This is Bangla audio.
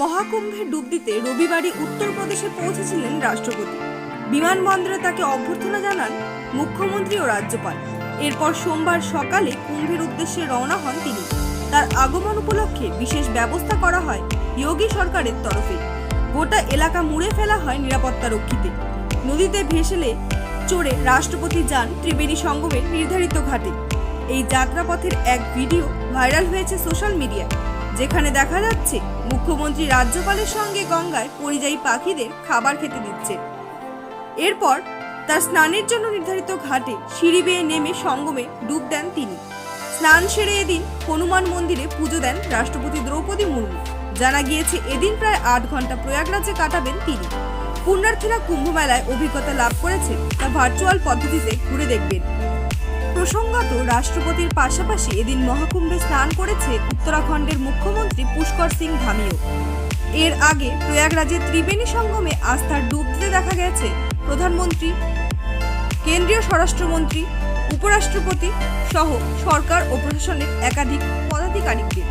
মহাকুম্ভে ডুব দিতে রবিবারই উত্তরপ্রদেশে পৌঁছেছিলেন রাষ্ট্রপতি। বিমানবন্দরে তাকে অভ্যর্থনা জানান মুখ্যমন্ত্রী ও রাজ্যপাল। এরপর সোমবার সকালে কুম্ভের উদ্দেশ্যে রওনা হন তিনি। তার আগমন উপলক্ষে বিশেষ ব্যবস্থা করা হয় যোগী সরকারের তরফে। গোটা এলাকা মুড়ে ফেলা হয় নিরাপত্তা রক্ষীতে নদীতে ভেসেলে চড়ে রাষ্ট্রপতি যান ত্রিবেণী সঙ্গমের নির্ধারিত ঘাটে। এই যাত্রাপথের এক ভিডিও ভাইরাল হয়েছে সোশ্যাল মিডিয়ায়। যেখানে দেখা যাচ্ছে মুখ্যমন্ত্রী রাজ্যপালের সঙ্গে গঙ্গায় পরিযায়ী পাখিদের খাবার খেতে দিচ্ছে। এরপর তার স্নানের জন্য নির্ধারিত ঘাটে সিঁড়ি বেয়ে নেমে সঙ্গমে ডুব দেন তিনি। স্নান সেরে এদিন হনুমান মন্দিরে পুজো দেন রাষ্ট্রপতি দ্রৌপদী মুর্মু। জানা গিয়েছে, এদিন প্রায় আট ঘণ্টা প্রয়াগরাজে কাটাবেন তিনি। পুণ্যার্থীরা কুম্ভ মেলায় অভিজ্ঞতা লাভ করেছে তা ভার্চুয়াল পদ্ধতিতে ঘুরে দেখবেন। প্রসঙ্গত, রাষ্ট্রপতির পাশাপাশি এদিন মহাকুম্ভে স্নান করেছে উত্তরাখণ্ডের মুখ্যমন্ত্রী পুষ্কর সিং ধামিও। এর আগে প্রয়াগরাজের ত্রিবেণী সঙ্গমে আস্থার ডুব দেখা গেছে প্রধানমন্ত্রী, কেন্দ্রীয় স্বরাষ্ট্রমন্ত্রী, উপরাষ্ট্রপতি সহ সরকার ও প্রশাসনের একাধিক পদাধিকারিকদের